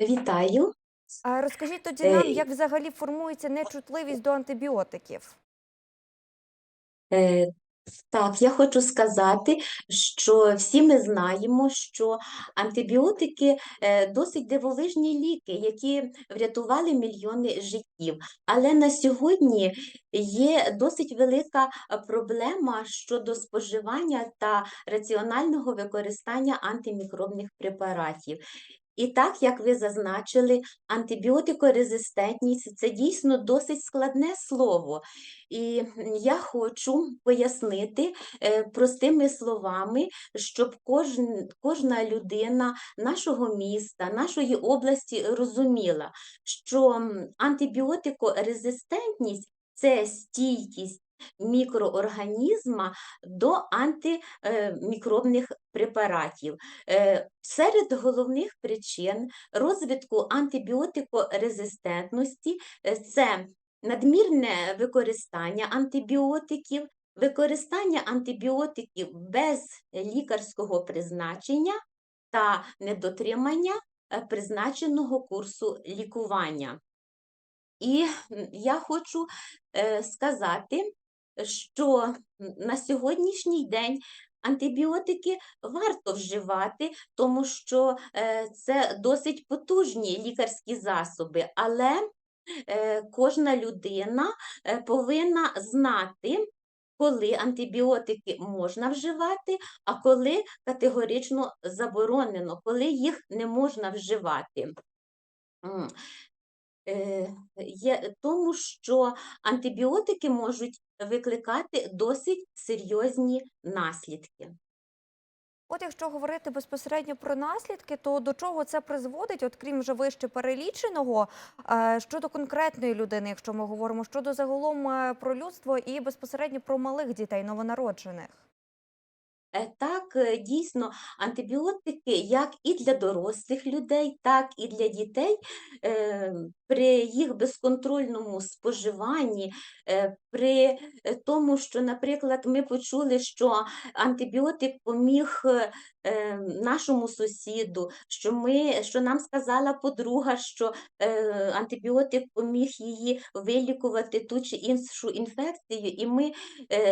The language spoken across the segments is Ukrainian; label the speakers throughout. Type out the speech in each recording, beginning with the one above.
Speaker 1: Вітаю.
Speaker 2: А розкажіть тоді
Speaker 1: Е,
Speaker 2: нам, як взагалі формується нечутливість до антибіотиків?
Speaker 1: е, Так, я хочу сказати, що всі ми знаємо, що антибіотики е, досить дивовижні ліки, які врятували мільйони життів. Але на сьогодні є досить велика е, проблема щодо споживання та раціонального використання антимікробних препаратів. І так, як ви зазначили, антибіотикорезистентність це дійсно досить складне слово. І я хочу пояснити е, простими словами, щоб кожн, кожна людина нашого міста, нашої області розуміла, що антибіотикорезистентність це стійкість мікроорганізма до антимікробних препаратів. Е, Серед головних причин розвитку антибіотикорезистентності е, це надмірне використання антибіотиків, використання антибіотиків без лікарського призначення та недотримання е, призначеного курсу лікування. І я хочу е, сказати, що на сьогоднішній день антибіотики варто вживати, тому що е, це досить потужні лікарські засоби, але е, кожна людина е, повинна знати, коли антибіотики можна вживати, а коли категорично заборонено, коли їх не можна вживати. Тому, що антибіотики можуть викликати досить серйозні наслідки.
Speaker 2: От якщо говорити безпосередньо про наслідки, то до чого це призводить, от крім вже вище переліченого, е, щодо конкретної людини, якщо ми говоримо щодо загалом е, про людство і безпосередньо про малих дітей новонароджених?
Speaker 1: Е, Так, дійсно, антибіотики як і для дорослих людей, так і для дітей е, при їх безконтрольному споживанні, е, при е, тому, що, наприклад, ми почули, що антибіотик поміг е, нашому сусіду, що ми, що нам сказала подруга, що антибіотик поміг її вилікувати ту чи іншу інфекцію, і ми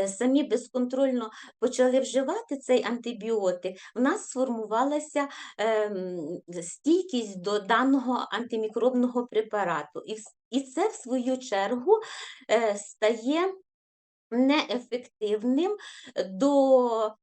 Speaker 1: самі безконтрольно почали вживати цей антибіотик, в нас сформувалася ем, стійкість до даного антимікробного препарату. І, і це, в свою чергу, е, стає неефективним до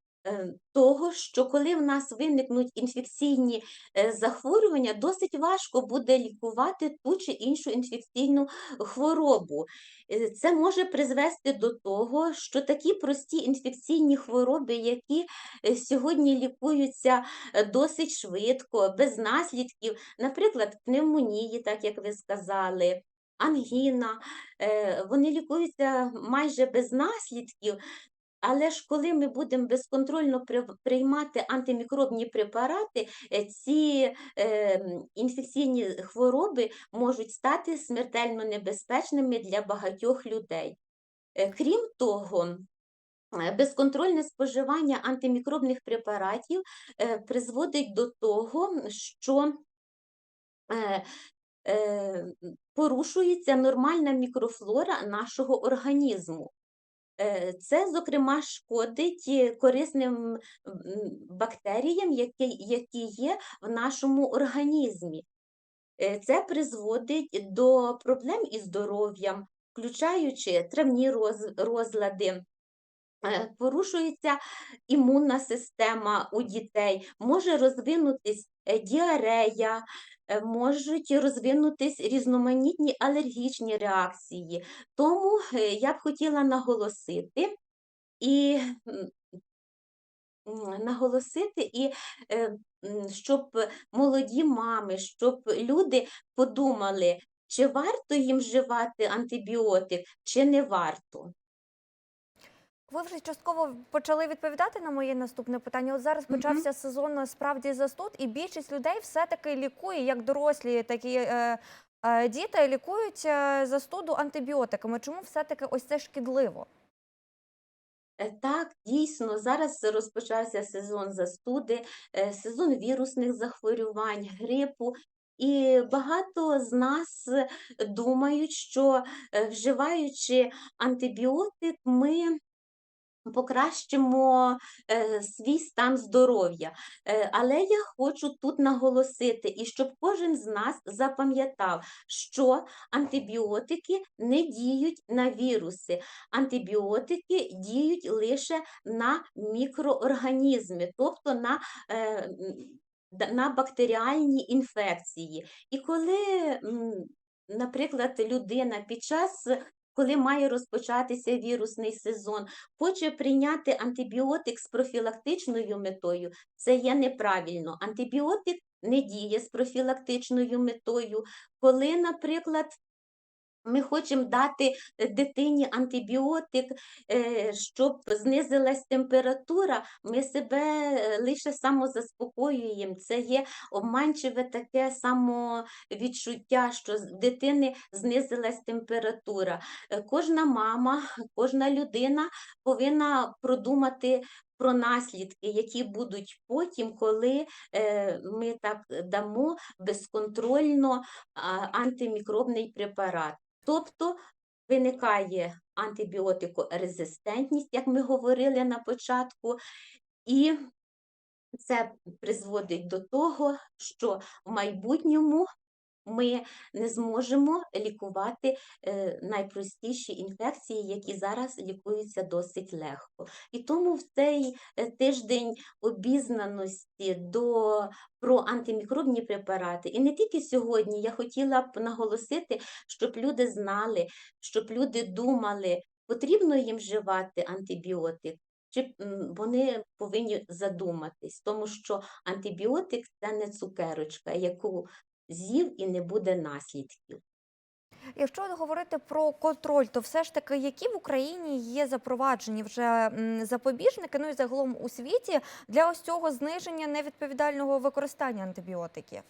Speaker 1: того, що коли в нас виникнуть інфекційні е, захворювання, досить важко буде лікувати ту чи іншу інфекційну хворобу. Е, Це може призвести до того, що такі прості інфекційні хвороби, які е, сьогодні лікуються е, досить швидко, без наслідків, наприклад, пневмонії, так як ви сказали, ангіна, е, вони лікуються майже без наслідків. Але ж коли ми будемо безконтрольно приймати антимікробні препарати, е, ці е, інфекційні хвороби можуть стати смертельно небезпечними для багатьох людей. Е, Крім того, безконтрольне споживання антимікробних препаратів призводить до того, що порушується нормальна мікрофлора нашого організму. Е, Це, зокрема, шкодить е, корисним бактеріям, які, є в нашому організмі. Е, Це призводить до проблем із здоров'ям, включаючи травні розлади. Порушується імунна система у дітей, може розвинутись е, діарея, можуть розвинутись різноманітні алергічні реакції. Тому е, я б хотіла наголосити і наголосити, і е, щоб молоді мами, щоб люди подумали, чи варто їм вживати антибіотик, чи не варто.
Speaker 2: Ви вже частково почали відповідати на моє наступне питання. От зараз почався сезон насправді застуд, і більшість людей все-таки лікує, як дорослі, так і е, е, діти лікують е, застуду антибіотиками. Чому все-таки ось це шкідливо?
Speaker 1: Е, Так, дійсно, зараз розпочався сезон застуди, е, сезон вірусних захворювань, грипу. І багато з нас думають, що вживаючи антибіотик, ми покращимо е, свій стан здоров'я. Е, але я хочу тут наголосити, і щоб кожен з нас запам'ятав, що антибіотики не діють на віруси, антибіотики діють лише на мікроорганізми, тобто на е, на бактеріальні інфекції. І коли, наприклад, людина під час, коли має розпочатися вірусний сезон, хоче прийняти антибіотик з профілактичною метою, це є неправильно. Антибіотик не діє з профілактичною метою. Коли, наприклад, ми хочемо дати е, дитині антибіотик, е, щоб знизилась температура, ми себе е, лише самозаспокоюємо. Це є обманчиве таке самовідчуття, що в дитини знизилась температура. Кожна мама, кожна людина повинна продумати про наслідки, які будуть потім, коли ми так дамо безконтрольно антимікробний препарат. Тобто виникає антибіотикорезистентність, як ми говорили на початку, і це призводить до того, що в майбутньому ми не зможемо лікувати е, найпростіші інфекції, які зараз лікуються досить легко. І тому в цей е, тиждень обізнаності до, про антимікробні препарати, і не тільки сьогодні, я хотіла б наголосити, щоб люди знали, щоб люди думали, потрібно їм вживати антибіотик. Чи вони повинні задуматись, тому що антибіотик це не цукерочка, яку з'їв і не буде наслідків.
Speaker 2: Якщо говорити про контроль, то все ж таки, які в Україні є запроваджені вже запобіжники, ну і загалом у світі для ось цього зниження невідповідального використання антибіотиків?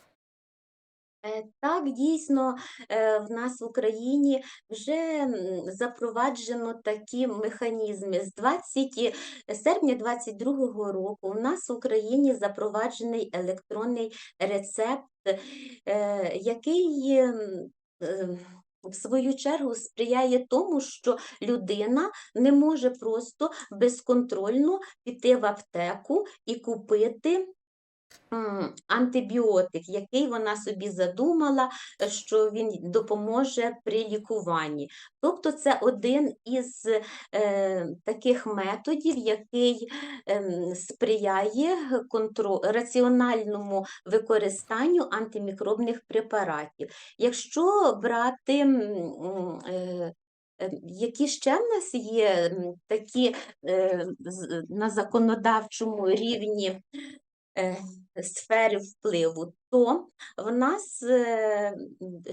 Speaker 1: Е, Так, дійсно, е, в нас в Україні вже запроваджено такі механізми. З 20 серпня 2022 року в нас в Україні запроваджений електронний рецепт, е, який в свою чергу сприяє тому, що людина не може просто безконтрольно піти в аптеку і купити антибіотик, який вона собі задумала, е, що він допоможе при лікуванні. Тобто це один із е, таких методів, який ем, сприяє контро- раціональному використанню антимікробних препаратів. Якщо брати е, е, які ще в нас є такі е, на законодавчому рівні е, сфери впливу, то в нас, е,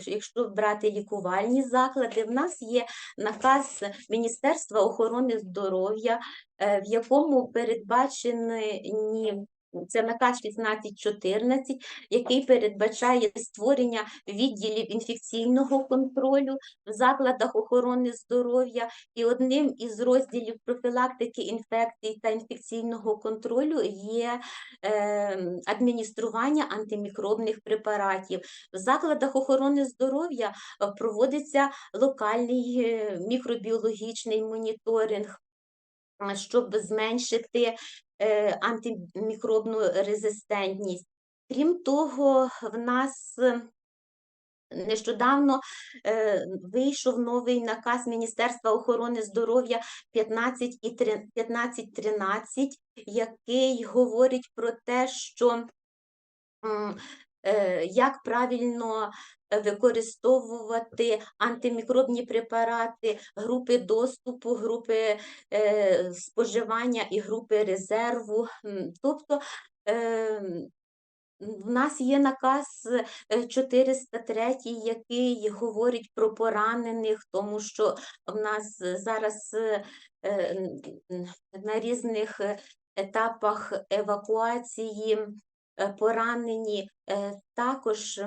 Speaker 1: якщо брати лікувальні заклади, в нас є наказ Міністерства охорони здоров'я, е, в якому передбачені це наказ 1614, який передбачає створення відділів інфекційного контролю в закладах охорони здоров'я, і одним із розділів профілактики інфекцій та інфекційного контролю є е, адміністрування антимікробних препаратів. В закладах охорони здоров'я е, проводиться локальний е, мікробіологічний моніторинг, щоб зменшити е, антимікробну резистентність. Крім того, в нас е, Нещодавно е, вийшов новий наказ Міністерства охорони здоров'я 15 і 1513, який говорить про те, що е, як правильно е, використовувати антимікробні препарати, групи доступу, групи е, споживання і групи резерву. Тобто е, в нас є наказ е, 403, який говорить про поранених, тому що в нас е, зараз е, е, на різних е, етапах евакуації е, поранені. Е, Також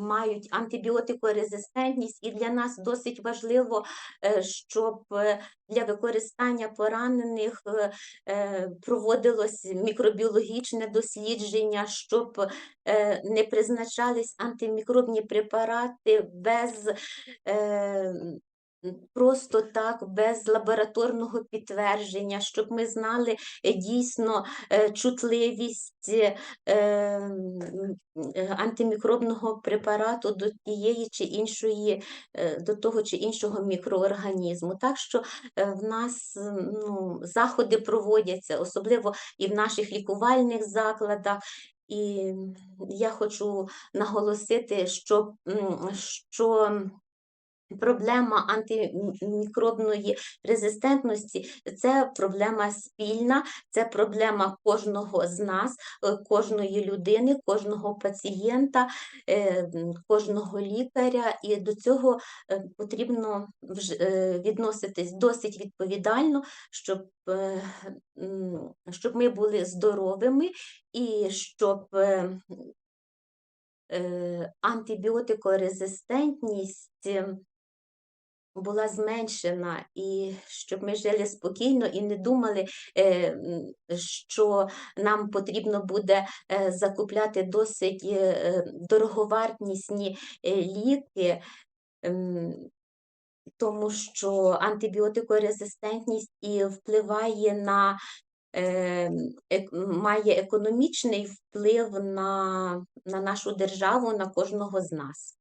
Speaker 1: мають антибіотикорезистентність, і для нас досить важливо, е, щоб е, для використання поранених е, е, проводилось мікробіологічне дослідження, щоб е, не призначались антимікробні препарати без е, просто так, без лабораторного підтвердження, щоб ми знали е, дійсно е, чутливість е, антимікробного препарату до тієї чи іншої, до того чи іншого мікроорганізму. Так що в нас ну, заходи проводяться, особливо і в наших лікувальних закладах. І я хочу наголосити, що, що Проблема антимікробної резистентності це проблема спільна, це проблема кожного з нас, е, кожної людини, кожного пацієнта, е, кожного лікаря, і до цього е, потрібно відноситись досить відповідально, щоб, щоб ми були здоровими і щоб антибіотикорезистентність була зменшена, і щоб ми жили спокійно і не думали, е, що нам потрібно буде е, закупляти досить е, дороговартісні ліки. ем, Тому що антибіотикорезистентність і впливає на має економічний вплив на, на нашу державу, на кожного з нас.